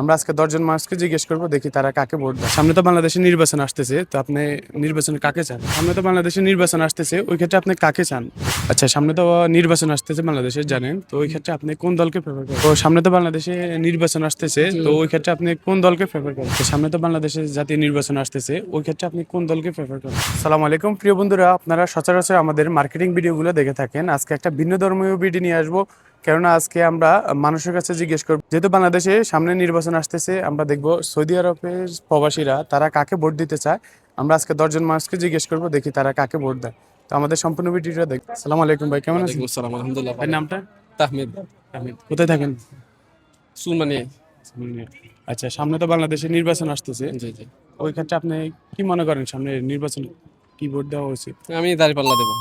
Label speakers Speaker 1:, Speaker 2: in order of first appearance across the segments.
Speaker 1: আমরা আজকে দশজন মানুষকে জিজ্ঞেস করব দেখি তারা কাকে ভোট দেয়। সামনে তো বাংলাদেশে নির্বাচন আসতেছে তো আপনি নির্বাচনে কাকে চান? সামনে তো বাংলাদেশে নির্বাচন আসতেছে ওই ক্ষেত্রে আপনি কাকে চান? আচ্ছা সামনে তো নির্বাচন আসতেছে বাংলাদেশে জানেন তো ওই ক্ষেত্রে আপনি কোন দলকে ফেভার করেন? তো সামনে তো বাংলাদেশে নির্বাচন আসতেছে তো ওই ক্ষেত্রে আপনি কোন দলকে ফেভার করেন? তো সামনে তো বাংলাদেশে জাতীয় নির্বাচন আসতেছে ওই ক্ষেত্রে আপনি কোন দলকে ফেভার করেন? সালাম আলাইকুম প্রিয় বন্ধুরা আপনারা সচরাচর আমাদের মার্কেটিং ভিডিওগুলো দেখে থাকেন। আজকে একটা ভিন্ন ধর্মীয় ভিডিও নিয়ে আসব। কেননা আজকে আমরা মানুষের কাছে জিজ্ঞেস করব যেহেতু বাংলাদেশে সামনে নির্বাচন আসতেছে আমরা দেখব সৌদি আরবের প্রবাসীরা তারা কাকে ভোট দিতে চায়। আমরা আজকে দশজন মানুষকে জিজ্ঞেস করব দেখি তারা কাকে ভোট দেয়। তো আমাদের সম্পূর্ণ ভিডিওটা দেখ সালাম আলাইকুম ভাই কেমন আছেন?
Speaker 2: আসসালাম আলহামদুলিল্লাহ
Speaker 1: ভাই নামটা?
Speaker 2: তাহমিদ।
Speaker 1: আহমেদ কোথায় থাকেন?
Speaker 2: সুলমানি।
Speaker 1: আচ্ছা সামনে তো বাংলাদেশে নির্বাচন আসতেছে।
Speaker 2: জি জি।
Speaker 1: ওই ক্ষেত্রে আপনি কি মনে করেন সামনে নির্বাচন? কি ভোট দেওয়া উচিত
Speaker 2: আমি দাঁড়িপাল্লা দেবো।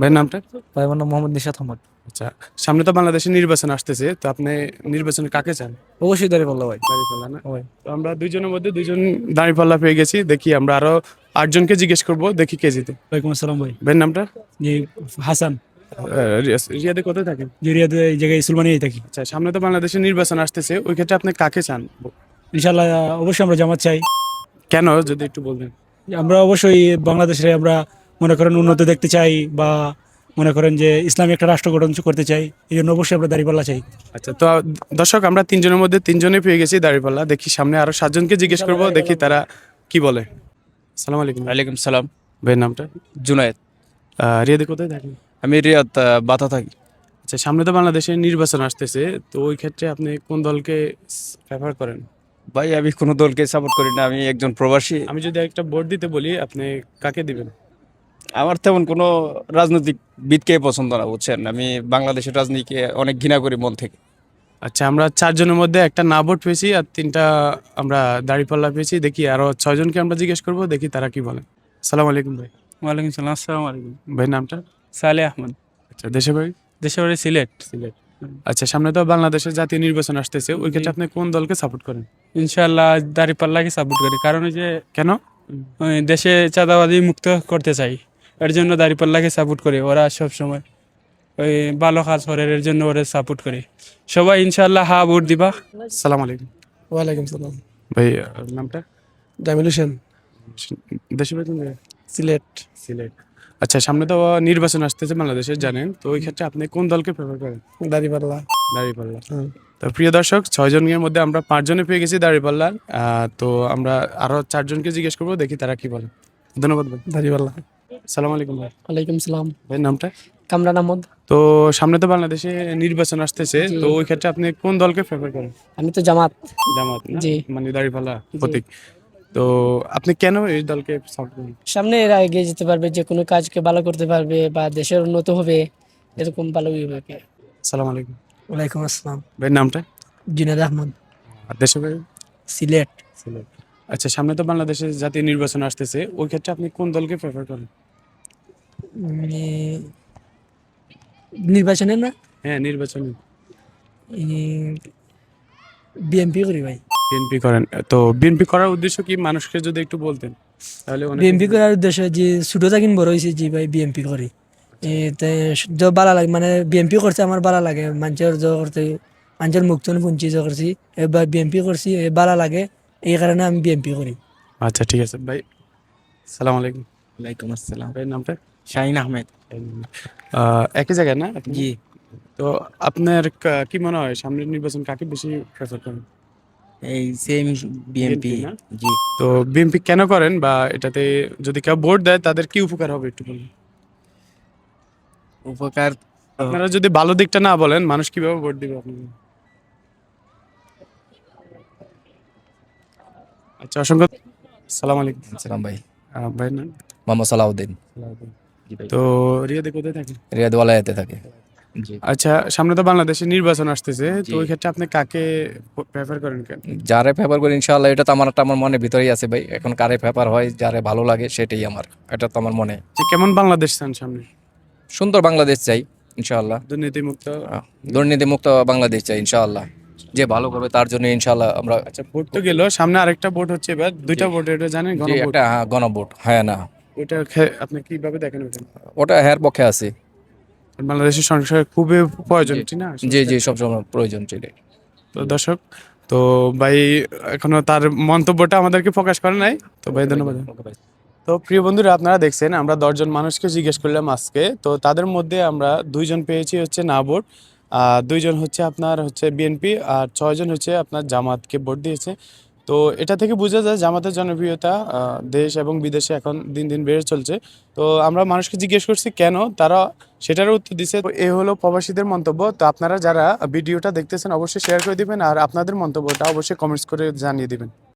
Speaker 1: ভাই। নামটা?
Speaker 3: ভাই আমার নাম মোহাম্মদ নিশাত আহমদ।
Speaker 1: আচ্ছা সামনে তো বাংলাদেশে নির্বাচন আসতেছে তো আপনি নির্বাচনে কাকে চান?
Speaker 3: অবশ্যই দাঁড়িয়ে বলল ভাই।
Speaker 1: দাঁড়িপাল্লা না। তো আমরা দুইজনের মধ্যে দুইজন দাঁড়িপাল্লা পেয়ে গেছি দেখি আমরা আরও আটজনকে জিজ্ঞেস করব দেখি কে জিতে।
Speaker 3: ওয়ালাইকুম আসসালাম ভাই।
Speaker 1: ভাইয়ের নামটা?
Speaker 3: জি হাসান।
Speaker 1: রিয়াদে কোথায় থাকেন?
Speaker 3: জুরিয়াতে এই জায়গায় সুলমানিয়ে থাকি।
Speaker 1: আচ্ছা সামনে তো বাংলাদেশে নির্বাচন আসতেছে ওই ক্ষেত্রে আপনি কাকে চান?
Speaker 3: ইনশাল্লাহ অবশ্যই আমরা জামাত চাই।
Speaker 1: কেন যদি একটু বলবেন।
Speaker 3: আমরা অবশ্যই বাংলাদেশে আমরা মনে করেন উন্নত দেখতে চাই বা মনে করেন যে ইসলামী একটা রাষ্ট্র গঠন করতে চাই এই জন্য অবশ্যই আমরা দাঁড়িপাল্লা চাই।
Speaker 1: আচ্ছা তো দর্শক আমরা তিনজনের মধ্যে তিনজনে পেয়ে গেছি দাঁড়িপাল্লা। দেখি সামনে আরও সাতজনকে জিজ্ঞেস করব দেখি তারা কি বলে। সালাম আলাইকুম।
Speaker 2: ওয়ালাইকুম সালাম।
Speaker 1: ভাইয়ের নামটা?
Speaker 2: জুনায়েদ।
Speaker 1: রিয়াদে কোথায় থাকেন?
Speaker 2: আমি রিয়াদ বাতা থাকি।
Speaker 1: আচ্ছা সামনে তো বাংলাদেশে নির্বাচন আসতেছে তো ওই ক্ষেত্রে আপনি কোন দলকে প্রেফার করেন?
Speaker 2: ভাই আমি কোনো দলকে সাপোর্ট করি না আমি একজন প্রবাসী।
Speaker 1: আমি যদি একটা ভোট দিতে বলি আপনি কাকে দিবেন?
Speaker 2: আমার তেমন কোনো রাজনৈতিক বিদকে পছন্দ না বুঝছেন? আমি বাংলাদেশের রাজনীতিকে অনেক ঘৃণা করি মন থেকে।
Speaker 1: আচ্ছা আমরা চারজনের মধ্যে একটা না ভোট পেয়েছি আর তিনটা আমরা দাড়িপাল্লা পেয়েছি। দেখি আরও ছয়জনকে আমরা জিজ্ঞেস করব দেখি তারা কি বলে। সালাম আলাইকুম ভাই।
Speaker 3: ওয়ালাইকুম সালাম আসসালাম আলাইকুম।
Speaker 1: ভাই নামটা?
Speaker 3: সালে আহমদ।
Speaker 1: আচ্ছা দেশে ভাই?
Speaker 3: দেশের বাড়ি সিলেট।
Speaker 1: সিলেট। আচ্ছা সামনে তো বাংলাদেশের জাতীয় নির্বাচন আসতেছে ওই ক্ষেত্রে আপনি কোন দলকে সাপোর্ট করেন?
Speaker 4: ইনশাল্লাহ দাঁড়িপাল্লাকে সাপোর্ট করি। কারণ ওই যে
Speaker 1: কেন?
Speaker 4: ওই দেশে চাঁদাবাদি মুক্ত করতে চাই এর জন্য দাঁড়িপাল্লাকে সাপোর্ট করি ওরা সব সময় ওই ভালো কাজ করে এর জন্য ওরা সাপোর্ট করি। সবাই ইনশাল্লাহ হা ভোট দিবা।
Speaker 1: সালাম আলাইকুম।
Speaker 3: ওয়ালাইকুম সালাম।
Speaker 1: ভাই নামটা?
Speaker 3: জামিল হোসেন
Speaker 1: দেশে
Speaker 3: সিলেট।
Speaker 1: সিলেট। আচ্ছা সামনে তো নির্বাচন আসতেছে বাংলাদেশে জানেন। তো ওই ক্ষেত্রে আপনি কোন দলকে প্রেফার করেন?
Speaker 3: দাঁড়িপাল্লা
Speaker 1: দাঁড়িপাল্লা। তো প্রিয় দর্শক ছয়জনের মধ্যে আমরা পাঁচজনে পেয়ে গেছি দাঁড়িপাল্লা। তো আমরা আরও চারজনকে জিজ্ঞেস করব দেখি তারা কি বলে। ধন্যবাদ ভাই।
Speaker 3: দাঁড়িপাল্লা।
Speaker 1: সালাম আলাইকুম ভাই।
Speaker 5: ওয়ালাইকুম সালাম।
Speaker 1: ভাইয়ের নামটা?
Speaker 5: কামরান আহমদ।
Speaker 1: তো সামনে তো বাংলাদেশে নির্বাচন আসতেছে তো ওই ক্ষেত্রে আপনি কোন দলকে ফেভার করেন?
Speaker 5: আমি তো জামাত।
Speaker 1: জামাত
Speaker 5: জি।
Speaker 1: মানে দাঁড়িপাল্লা প্রতীক। তো আপনি কেন এই দলকে সাপোর্ট করেন?
Speaker 5: সামনে এরা এগিয়ে যেতে পারবে যে কোনো কাজকে ভালো করতে পারবে বা দেশের উন্নত হবে এরকম ভালোই হবে
Speaker 1: সালাম আলাইকুম।
Speaker 3: ওয়ালাইকুম আসসালাম।
Speaker 1: ভাইয়ের নামটা?
Speaker 3: জুনাদ আহমদ।
Speaker 1: আর দেশে ভাই
Speaker 3: সিলেট।
Speaker 1: সিলেট। আচ্ছা সামনে তো বাংলাদেশে জাতীয় নির্বাচন আসতেছে ওই ক্ষেত্রে আপনি কোন দলকে প্রেফার করেন?
Speaker 3: নির্বাচনে না?
Speaker 1: হ্যাঁ নির্বাচনে।
Speaker 3: বিএমপি করি ভাই।
Speaker 1: বিএনপি করেন। তো বিএনপি করার উদ্দেশ্য কি মানুষকে যদি একটু বলতেন? তাহলে
Speaker 3: বিএমপি করার উদ্দেশ্য যে ছোট থাকিন বড় হয়েছে জি ভাই বিএমপি করি। য ভালো লাগে মানে বিএমপি করছে আমার ভালো লাগে। মানুষের জ করতে মানুষের মুক্তন পুঞ্চি জ করছি এবার বিএমপি করছি এ ভালো লাগে। এই কারণে আমি বিএমপি করি
Speaker 1: আচ্ছা ঠিক আছে ভাই। সালাম আলাইকুম।
Speaker 2: ওয়ালাইকুম আসসালাম।
Speaker 1: ভাই নামটা?
Speaker 2: শাহিন আহমেদ।
Speaker 1: আহ, একই জায়গায় না?
Speaker 2: জি।
Speaker 1: তো আপনার কি মনে হয়? সামনের নির্বাচন কাকে বেশি প্রেফার করেন?
Speaker 2: এই সেম
Speaker 1: বিএনপি না?
Speaker 2: জি।
Speaker 1: তো বিএনপি কেন করেন? বা এটাতে যদি কেউ ভোট দেয় তাদের কি উপকার হবে একটু বলুন?
Speaker 2: উপকার
Speaker 1: আপনারা যদি ভালো দিকটা না বলেন মানুষ কীভাবে ভোট দিবে আপনাকে আচ্ছা অসংখ্য সালাম আলাইকুম।
Speaker 2: সালাম ভাই।
Speaker 1: ভাই না
Speaker 2: মোহাম্মদ সালাউদ্দিন।
Speaker 1: তো রিয়াদে কোথায় থাকেন
Speaker 2: রিয়াদ ওয়ালায়াতে থাকে।
Speaker 1: আচ্ছা সামনে তো বাংলাদেশে নির্বাচন আসতেছে তো ওই ক্ষেত্রে আপনি কাকে প্রেফার করেন কেন?
Speaker 2: যারে পেপার করি ইনশাআল্লাহ এটা তো আমার একটা আমার মনে ভিতরেই আছে ভাই। এখন কারে পেপার হয় যারে ভালো লাগে সেটাই আমার। এটা তো আমার মনে।
Speaker 1: কেমন বাংলাদেশ চান সামনে?
Speaker 2: সুন্দর বাংলাদেশ চাই ইনশাআল্লাহ।
Speaker 1: দুর্নীতি মুক্ত
Speaker 2: আহ, দুর্নীতি মুক্ত বাংলাদেশ চাই ইনশাআল্লাহ। যে ভালো করবে তার জন্য ইনশাআল্লাহ আমরা
Speaker 1: আচ্ছা ভোট তো গেল সামনে আরেকটা ভোট হচ্ছে এবার। দুইটা ভোট এটা জানেন গণভোট।
Speaker 2: একটা হ্যাঁ, গণভোট হ্যাঁ না।
Speaker 1: ওইটা খে- আপনি কীভাবে দেখেন ওটা?
Speaker 2: ওটা হ্যার পক্ষে আছে।
Speaker 1: বাংলাদেশের সংসার খুবই প্রয়োজন ঠিক না?
Speaker 2: জি জি সবসময় প্রয়োজন ছিল।
Speaker 1: তো দর্শক তো ভাই এখনও তার মন্তব্যটা আমাদেরকে প্রকাশ করে নাই। তো ভাই ধন্যবাদ। তো প্রিয় বন্ধুরা, আপনারা দেখছেন, আমরা দশজন মানুষকে জিজ্ঞেস করলাম আজকে। তো তাদের মধ্যে আমরা দুইজন পেয়েছি হচ্ছে না ভোট আর দুইজন হচ্ছে আপনার হচ্ছে বিএনপি, আর ছয়জন হচ্ছে আপনার জামাতকে ভোট দিয়েছে। তো এটা থেকে বোঝা যায় জামাতের জনপ্রিয়তা দেশ এবং বিদেশে এখন দিন দিন বেড়ে চলছে। তো আমরা মানুষকে জিজ্ঞেস করছি, কেন? তারা সেটারও উত্তর দিচ্ছে এ হলো প্রবাসীদের মন্তব্য। তো আপনারা যারা ভিডিওটা দেখতেছেন, অবশ্যই শেয়ার করে দিবেন, আর আপনাদের মন্তব্যটা অবশ্যই কমেন্টস করে জানিয়ে দিবেন।